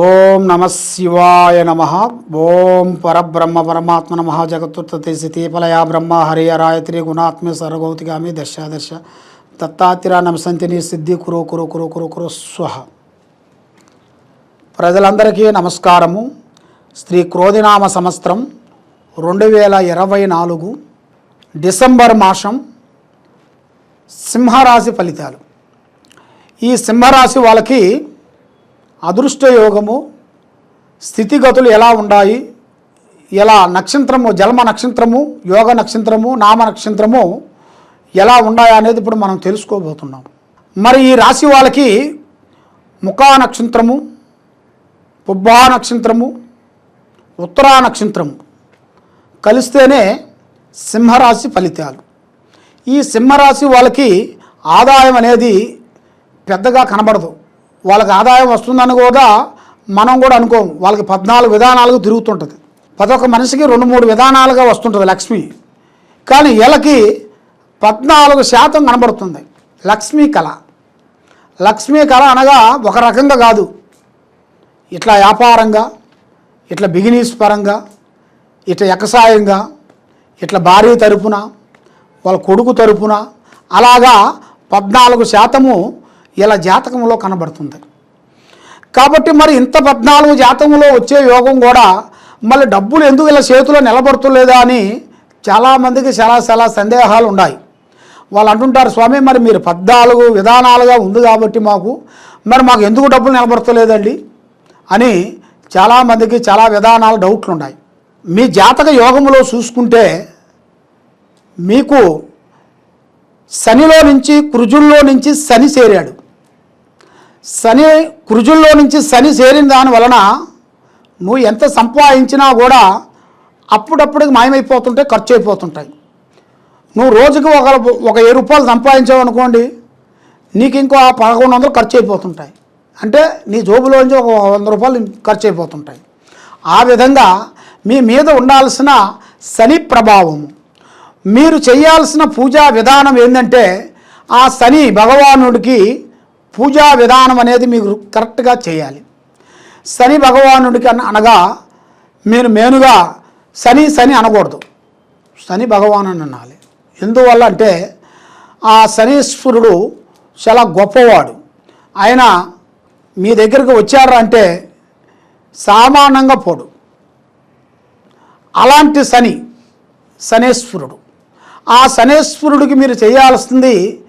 ఓం నమ శివాయ నమ. ఓం పరబ్రహ్మ పరమాత్మ నమ. జగత్తుత్తి తీపలయా బ్రహ్మ హరి రాయత్రి గుణాత్మ సర్వగౌతిగామి దశ దశ. దత్తాతిరా నమసంతిని సిద్ధి కురు కురు కురు కురు కురు స్వహ ప్రజలందరికీ నమస్కారము. శ్రీ క్రోధినామ సంవత్సరం రెండు వేల ఇరవై నాలుగు డిసెంబర్ మాసం సింహరాశి ఫలితాలు. ఈ సింహరాశి వాళ్ళకి అదృష్ట యోగము స్థితిగతులు ఎలా ఉన్నాయి ఎలా నక్షత్రము జన్మ నక్షత్రము యోగ నక్షత్రము నామ నక్షత్రము ఎలా ఉన్నాయా అనేది ఇప్పుడు మనం తెలుసుకోబోతున్నాం. మరి ఈ రాశి వాళ్ళకి ముఖా నక్షత్రము పుబ్బా నక్షత్రము ఉత్తరా నక్షత్రము కలిస్తేనే సింహరాశి ఫలితాలు. ఈ సింహరాశి వాళ్ళకి ఆదాయం అనేది పెద్దగా కనబడదు. వాళ్ళకి ఆదాయం వస్తుందని కూడా మనం కూడా అనుకోము. వాళ్ళకి పద్నాలుగు విధానాలుగా తిరుగుతుంటుంది. ప్రతి ఒక్క మనిషికి రెండు మూడు విధానాలుగా వస్తుంటుంది లక్ష్మి. కానీ వీళ్ళకి పద్నాలుగు శాతం కనబడుతుంది. లక్ష్మీ కళ. లక్ష్మీ కళ అనగా ఒక రకంగా కాదు. ఇట్లా వ్యాపారంగా ఇట్లా బిగినీస్ పరంగా ఇట్లా ఎకసాయంగా ఇట్లా భార్య తరపున వాళ్ళ కొడుకు తరపున అలాగా పద్నాలుగు శాతము ఇలా జాతకంలో కనబడుతుంది. కాబట్టి మరి ఇంత పద్నాలుగు జాతకంలో వచ్చే యోగం కూడా మళ్ళీ డబ్బులు ఎందుకు ఇలా చేతిలో నిలబడుతులేదా అని చాలామందికి చాలా చాలా సందేహాలు ఉన్నాయి. వాళ్ళు అంటుంటారు స్వామి మరి మీరు పద్నాలుగు విధానాలుగా ఉంది కాబట్టి మాకు మరి మాకు ఎందుకు డబ్బులు నిలబడతలేదండి? అని చాలామందికి చాలా విధానాలు డౌట్లు ఉన్నాయి. మీ జాతక యోగంలో చూసుకుంటే మీకు శనిలో నుంచి కృజుల్లో నుంచి శని చేరాడు. శని కృజుల్లో నుంచి శని చేరిన దాని వలన నువ్వు ఎంత సంపాదించినా కూడా అప్పుడప్పుడుకి మాయమైపోతుంటే ఖర్చు అయిపోతుంటాయి నువ్వు రోజుకి ఒక ఒక వెయ్యి రూపాయలు సంపాదించావు అనుకోండి నీకు ఇంకో పదకొండు వందలు ఖర్చు అయిపోతుంటాయి అంటే నీ జోబులోంచి ఒక వంద రూపాయలు ఖర్చు అయిపోతుంటాయి ఆ విధంగా మీ మీద ఉండాల్సిన శని ప్రభావము మీరు చేయాల్సిన పూజా విధానం ఏంటంటే ఆ శని భగవానుడికి పూజా విధానం అనేది మీకు కరెక్ట్గా చేయాలి. శని భగవానుడికి అనగా మీరు మెయిన్గా శని శని అనకూడదు. శని భగవాను అని అనాలి. ఎందువల్ల అంటే ఆ శనీశ్వరుడు చాలా గొప్పవాడు. ఆయన మీ దగ్గరకు వచ్చారు అంటే సామాన్యంగా పోడు. అలాంటి శని శనేశ్వరుడు. ఆ శనేశ్వరుడికి మీరు చేయాల్సింది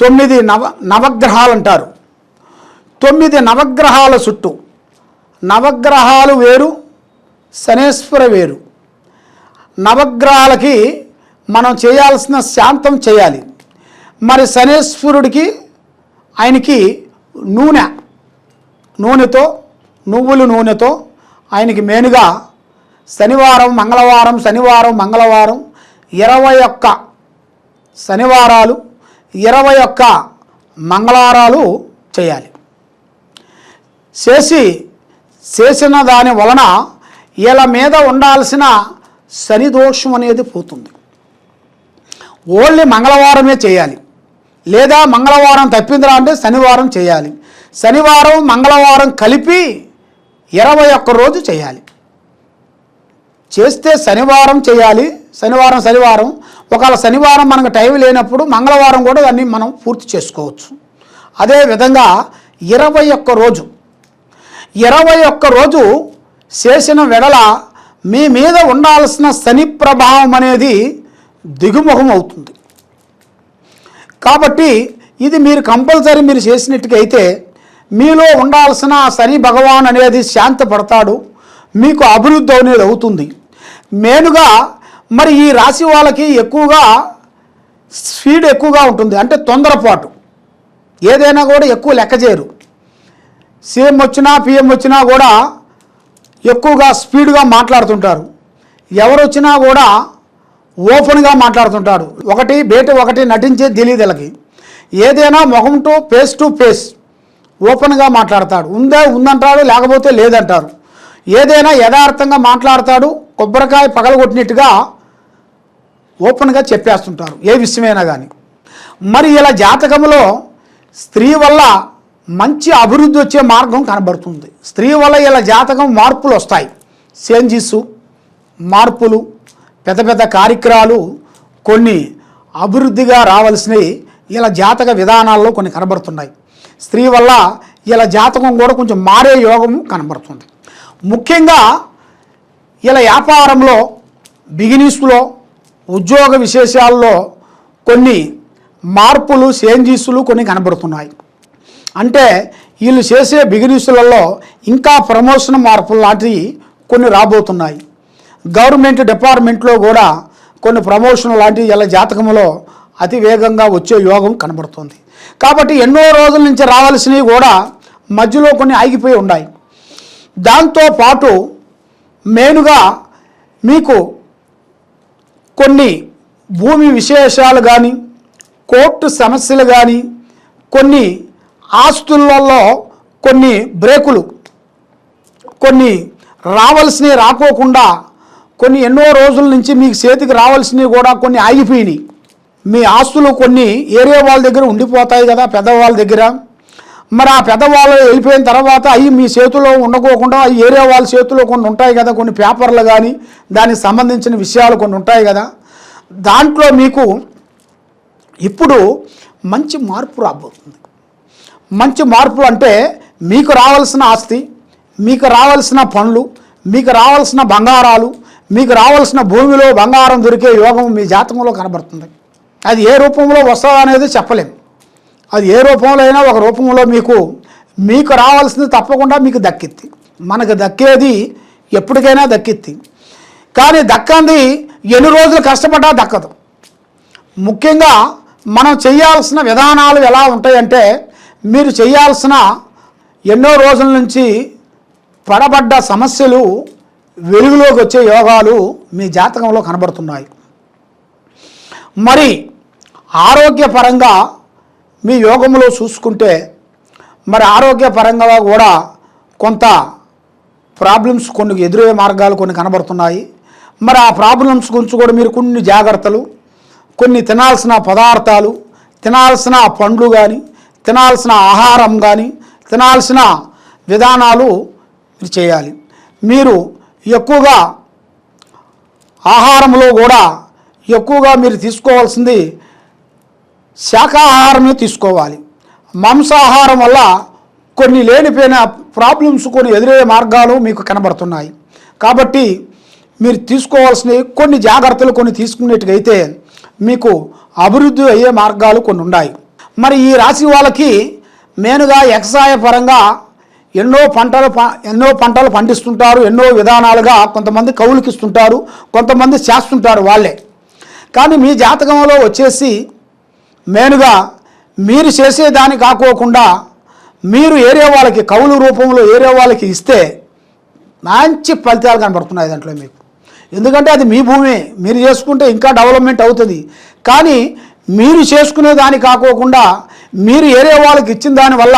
తొమ్మిది నవ నవగ్రహాలు అంటారు తొమ్మిది నవగ్రహాల చుట్టూ. నవగ్రహాలు వేరు శనేశ్వర వేరు. నవగ్రహాలకి మనం చేయాల్సిన శాంతం చేయాలి. మరి శనేశ్వరుడికి ఆయనకి నూనె. నూనెతో నువ్వుల నూనెతో ఆయనకి మెయిన్గా శనివారం మంగళవారం శనివారం మంగళవారం ఇరవై ఒక్క శనివారాలు ఇరవై ఒక్క మంగళవారాలు చేయాలి. చేసి చేసిన దాని వలన వీళ్ళ మీద ఉండాల్సిన శని దోషం అనేది పోతుంది. ఓన్లీ మంగళవారమే చేయాలి. లేదా మంగళవారం తప్పిందిరా అంటే శనివారం చేయాలి. శనివారం మంగళవారం కలిపి ఇరవై ఒక్క రోజు చేయాలి. చేస్తే శనివారం చేయాలి. శనివారం శనివారం ఒకవేళ శనివారం మనకు టైం లేనప్పుడు మంగళవారం కూడా దాన్ని మనం పూర్తి చేసుకోవచ్చు. అదే విధంగా ఇరవై ఒక్క రోజు ఇరవై ఒక్క రోజు చేసిన వెడల మీ మీద ఉండాల్సిన శని ప్రభావం అనేది దిగుముఖం అవుతుంది. కాబట్టి ఇది మీరు కంపల్సరీ మీరు చేసినట్టుకైతే అయితే మీలో ఉండాల్సిన శని భగవాన్ అనేది శాంతపడతాడు మీకు అభివృద్ధి అనేది అవుతుంది. మెయిన్గా మరి ఈ రాశి వాళ్ళకి ఎక్కువగా స్పీడ్ ఎక్కువగా ఉంటుంది. అంటే తొందరపాటు. ఏదైనా కూడా ఎక్కువ లెక్క చేయరు. సీఎం వచ్చినా పిఎం వచ్చినా కూడా ఎక్కువగా స్పీడ్గా మాట్లాడుతుంటారు. ఎవరు వచ్చినా కూడా ఓపెన్గా మాట్లాడుతుంటారు. ఒకటి బయట ఒకటి నటించే తెలియదలకి ఏదైనా ముఖం టు ఫేస్ టు ఫేస్ ఓపెన్గా మాట్లాడతాడు. ఉందే ఉందంటాడు లేకపోతే లేదంటారు. ఏదైనా యథార్థంగా మాట్లాడతాడు కొబ్బరికాయ పగలగొట్టినట్టుగా ఓపెన్గా చెప్పేస్తుంటారు. ఏ విషయమైనా కానీ మరి ఇలా జాతకంలో స్త్రీ వల్ల మంచి అభివృద్ధి వచ్చే మార్గం కనబడుతుంది. స్త్రీ వల్ల ఇలా జాతకం మార్పులు వస్తాయి. చేంజెస్ మార్పులు పెద్ద పెద్ద కార్యక్రమాలు కొన్ని అభివృద్ధిగా రావాల్సినవి ఇలా జాతక విధానాల్లో కొన్ని కనబడుతున్నాయి. స్త్రీ వల్ల ఇలా జాతకం కూడా కొంచెం మారే యోగం కనబడుతుంది. ముఖ్యంగా ఇలా వ్యాపారంలో బిగినీస్లో ఉద్యోగ విశేషాల్లో కొన్ని మార్పులు చేంజీసులు కొన్ని కనబడుతున్నాయి. అంటే వీళ్ళు చేసే బిగినీసులలో ఇంకా ప్రమోషన్ మార్పులు లాంటివి కొన్ని రాబోతున్నాయి. గవర్నమెంట్ డిపార్ట్మెంట్లో కూడా కొన్ని ప్రమోషన్ లాంటివి ఇలా జాతకంలో అతి వేగంగా వచ్చే యోగం కనబడుతుంది. కాబట్టి ఎన్నో రోజుల నుంచి రావాల్సినవి కూడా మధ్యలో కొన్ని ఆగిపోయి ఉన్నాయి. దాంతో పాటు మెయిన్గా మీకు కొన్ని భూమి విశేషాలు కానీ కోర్టు సమస్యలు కానీ కొన్ని ఆస్తులలో కొన్ని బ్రేకులు కొన్ని రావాల్సినవి రాకోకుండా కొన్ని ఎన్నో రోజుల నుంచి మీకు చేతికి రావాల్సినవి కూడా కొన్ని ఆగిపోయినాయి. మీ ఆస్తులు కొన్ని ఏరియా వాళ్ళ దగ్గర ఉండిపోతాయి కదా పెద్దవాళ్ళ దగ్గర. మరి ఆ పెద్దవాళ్ళు వెళ్ళిపోయిన తర్వాత అవి మీ చేతిలో ఉండకోకుండా ఆ ఏరియా వాళ్ళ చేతిలో కొన్ని ఉంటాయి కదా కొన్ని పేపర్లు కానీ దానికి సంబంధించిన విషయాలు కొన్ని ఉంటాయి కదా. దాంట్లో మీకు ఇప్పుడు మంచి మార్పు రాబోతుంది. మంచి మార్పు అంటే మీకు రావాల్సిన ఆస్తి మీకు రావాల్సిన పనులు మీకు రావాల్సిన బంగారాలు మీకు రావాల్సిన భూమిలో బంగారం దొరికే యోగం మీ జాతకంలో కనబడుతుంది. అది ఏ రూపంలో వస్తుందనేది చెప్పలేము అది ఏ రూపంలో అయినా ఒక రూపంలో మీకు మీకు రావాల్సింది తప్పకుండా మీకు దక్కిద్ది. మనకు దక్కేది ఎప్పటికైనా దక్కిద్ది. కానీ దక్కంది ఎన్ని రోజులు కష్టపడ్డా దక్కదు. ముఖ్యంగా మనం చేయాల్సిన విధానాలు ఎలా ఉంటాయంటే మీరు చేయాల్సిన ఎన్నో రోజుల నుంచి పడబడ్డ సమస్యలు వెలుగులోకి వచ్చే యోగాలు మీ జాతకంలో కనబడుతున్నాయి. మరి ఆరోగ్యపరంగా మీ యోగంలో చూసుకుంటే మరి ఆరోగ్యపరంగా కూడా కొంత ప్రాబ్లమ్స్ కొన్ని ఎదురయ్యే మార్గాలు కొన్ని కనబడుతున్నాయి. మరి ఆ ప్రాబ్లమ్స్ గురించి కూడా మీరు కొన్ని జాగ్రత్తలు కొన్ని తినాల్సిన పదార్థాలు తినాల్సిన పండ్లు కానీ తినాల్సిన ఆహారం కానీ తినాల్సిన విధానాలు మీరు చేయాలి. మీరు ఎక్కువగా ఆహారంలో కూడా ఎక్కువగా మీరు తీసుకోవాల్సింది శాకాహారమే తీసుకోవాలి. మాంసాహారం వల్ల కొన్ని లేనిపోయిన ప్రాబ్లమ్స్ కొన్ని ఎదురయ్యే మార్గాలు మీకు కనబడుతున్నాయి. కాబట్టి మీరు తీసుకోవాల్సినవి కొన్ని జాగ్రత్తలు కొన్ని తీసుకునేట్టుకైతే మీకు అభివృద్ధి అయ్యే మార్గాలు కొన్ని ఉన్నాయి. మరి ఈ రాశి వాళ్ళకి మెయిన్గా వ్యవసాయ పరంగా ఎన్నో పంటలు ప- ఎన్నో పంటలు పండిస్తుంటారు ఎన్నో విధానాలుగా కొంతమంది కౌలుకిస్తుంటారు కొంతమంది చేస్తుంటారు వాళ్ళే. కానీ మీ జాతకంలో వచ్చేసి మేనుగా మీరు చేసేదాన్ని కాకోకుండా మీరు ఏరియా వాళ్ళకి కౌలు రూపంలో ఏరియా వాళ్ళకి ఇస్తే మంచి ఫలితాలు కనబడుతున్నాయి దాంట్లో మీకు. ఎందుకంటే అది మీ భూమి. మీరు చేసుకుంటే ఇంకా డెవలప్మెంట్ అవుతుంది. కానీ మీరు చేసుకునే దాన్ని కాకోకుండా మీరు ఏరియా వాళ్ళకి ఇచ్చిన దానివల్ల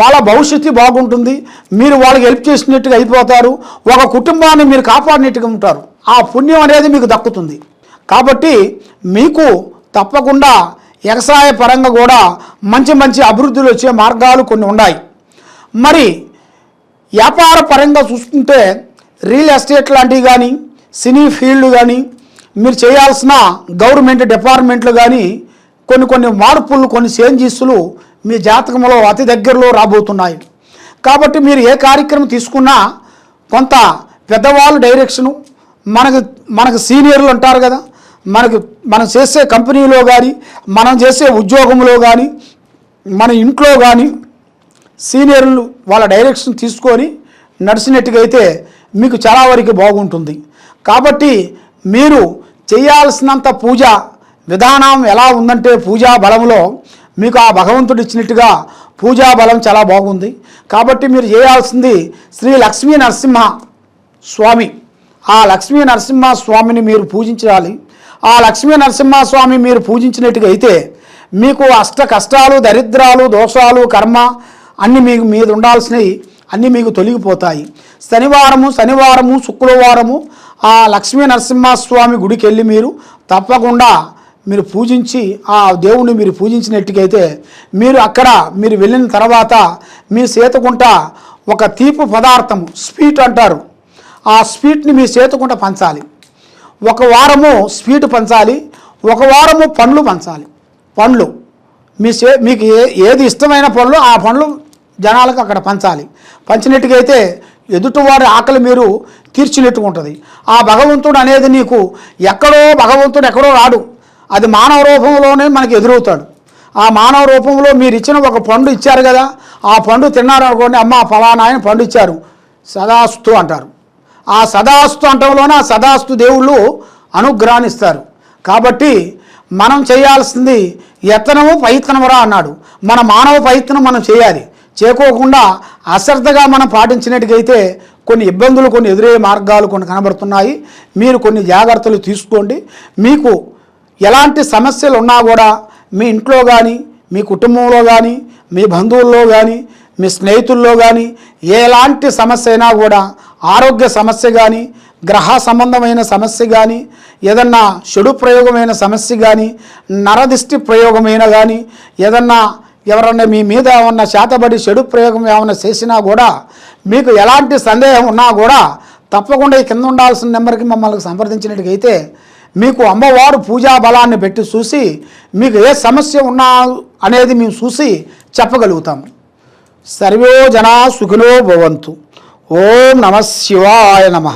వాళ్ళ భవిష్యత్తు బాగుంటుంది. మీరు వాళ్ళకి హెల్ప్ చేసినట్టుగా అయిపోతారు. ఒక కుటుంబాన్ని మీరు కాపాడినట్టుగా ఉంటారు. ఆ పుణ్యం అనేది మీకు దక్కుతుంది. కాబట్టి మీకు తప్పకుండా వ్యవసాయ పరంగా కూడా మంచి మంచి అభివృద్ధులు వచ్చే మార్గాలు కొన్ని ఉన్నాయి. మరి వ్యాపార పరంగా చూసుకుంటే రియల్ ఎస్టేట్ లాంటివి కానీ సినీ ఫీల్డ్ కానీ మీరు చేయాల్సిన గవర్నమెంట్ డిపార్ట్మెంట్లు కానీ కొన్ని కొన్ని మార్పులు కొన్ని చేంజెస్లు మీ జాతకంలో అతి దగ్గరలో రాబోతున్నాయి. కాబట్టి మీరు ఏ కార్యక్రమం తీసుకున్నా కొంత పెద్దవాళ్ళు డైరెక్షను మనకు మనకు సీనియర్లు ఉంటారు కదా మనకు మనం చేసే కంపెనీలో కానీ మనం చేసే ఉద్యోగంలో కానీ మన ఇంట్లో కానీ సీనియర్లు వాళ్ళ డైరెక్షన్ తీసుకొని నడిచినట్టుగా అయితే మీకు చాలా వరకు బాగుంటుంది. కాబట్టి మీరు చేయాల్సినంత పూజ విధానం ఎలా ఉందంటే పూజా బలంలో మీకు ఆ భగవంతుడు ఇచ్చినట్టుగా పూజా బలం చాలా బాగుంది. కాబట్టి మీరు చేయాల్సింది శ్రీ లక్ష్మీ నరసింహ స్వామి. ఆ లక్ష్మీ నరసింహ స్వామిని మీరు పూజించాలి. ఆ లక్ష్మీ నరసింహస్వామి మీరు పూజించినట్టుగా అయితే మీకు అష్ట కష్టాలు దరిద్రాలు దోషాలు కర్మ అన్నీ మీకు మీద ఉండాల్సినవి అన్నీ మీకు తొలగిపోతాయి. శనివారము శనివారము శుక్రవారము ఆ లక్ష్మీ నరసింహస్వామి గుడికి వెళ్ళి మీరు తప్పకుండా మీరు పూజించి ఆ దేవుణ్ణి మీరు పూజించినట్టుకైతే మీరు అక్కడ మీరు వెళ్ళిన తర్వాత మీ సేతకుంట ఒక తీపి పదార్థము స్వీట్ అంటారు. ఆ స్వీట్ని మీ సేతకుంట పంచాలి. ఒక వారము స్వీట్ పంచాలి ఒక వారము పండ్లు పంచాలి. పండ్లు. మీ సే మీకు ఏ ఏది ఇష్టమైన పండ్లు ఆ పండ్లు జనాలకు అక్కడ పంచాలి. పంచినట్టుకైతే ఎదుటివారి ఆకలి మీరు తీర్చినట్టుగా ఉంటుంది ఆ భగవంతుడు అనేది నీకు ఎక్కడో భగవంతుడు ఎక్కడో రాడు. అది మానవ రూపంలోనే మనకి ఎదురవుతాడు. ఆ మానవ రూపంలో మీరు ఇచ్చిన ఒక పండు ఇచ్చారు కదా ఆ పండు తిన్నారు అనుకోండి అమ్మ ఫలానా ఆయన పండు ఇచ్చారు సదాస్తు అంటారు. ఆ సదాస్తు అంటంలోనే ఆ సదాస్తు దేవుళ్ళు అనుగ్రహాన్ని కాబట్టి మనం చేయాల్సింది యత్నము ప్రయత్నమురా అన్నాడు. మన మానవ ప్రయత్నం మనం చేయాలి. చేకోకుండా అశ్రద్ధగా మనం పాటించినట్టుగైతే కొన్ని ఇబ్బందులు కొన్ని ఎదురయ్యే మార్గాలు కొన్ని కనబడుతున్నాయి. మీరు కొన్ని జాగ్రత్తలు తీసుకోండి. మీకు ఎలాంటి సమస్యలు ఉన్నా కూడా మీ ఇంట్లో కానీ మీ కుటుంబంలో కానీ మీ బంధువుల్లో కానీ మీ స్నేహితుల్లో కానీ ఎలాంటి సమస్య అయినా కూడా ఆరోగ్య సమస్య కానీ గ్రహ సంబంధమైన సమస్య కానీ ఏదన్నా చెడు ప్రయోగమైన సమస్య కానీ నరదిష్టి ప్రయోగమైన కానీ ఏదన్నా ఎవరన్నా మీ మీద ఏమన్నా చేతబడి చెడు ప్రయోగం ఏమన్నా చేసినా కూడా మీకు ఎలాంటి సందేహం ఉన్నా కూడా తప్పకుండా ఈ కింద ఉండాల్సిన నెంబర్కి మమ్మల్ని సంప్రదించినట్టుగైతే మీకు అమ్మవారు పూజా బలాన్ని పెట్టి చూసి మీకు ఏ సమస్య ఉన్నా అనేది మేము చూసి చెప్పగలుగుతాము. సర్వే జనా సుఖిలో భవంతు. ఓం నమ శివాయ నమ.